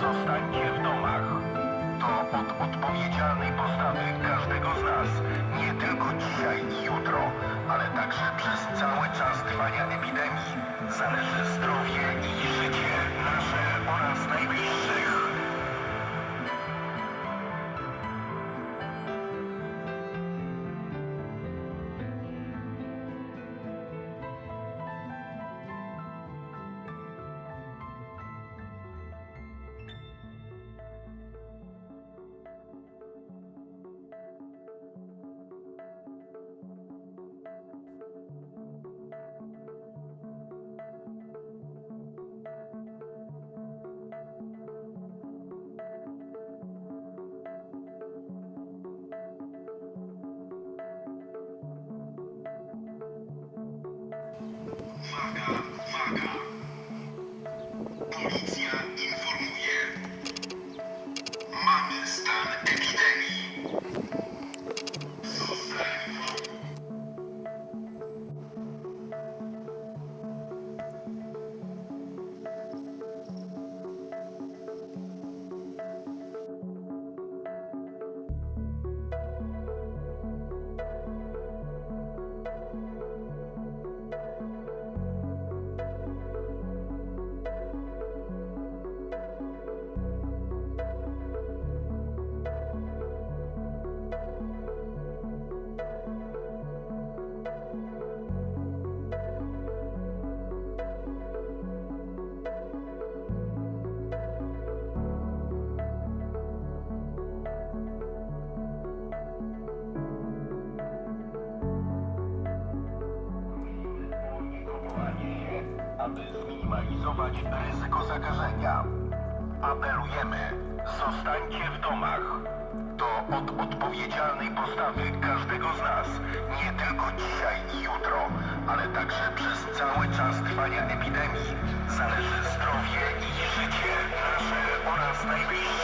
zostańcie w domach. To od odpowiedzialnej postawy Polizia in aby zminimalizować ryzyko zakażenia. Apelujemy, zostańcie w domach. To od odpowiedzialnej postawy każdego z nas, nie tylko dzisiaj i jutro, ale także przez cały czas trwania epidemii, zależy zdrowie i życie nasze oraz najbliższych.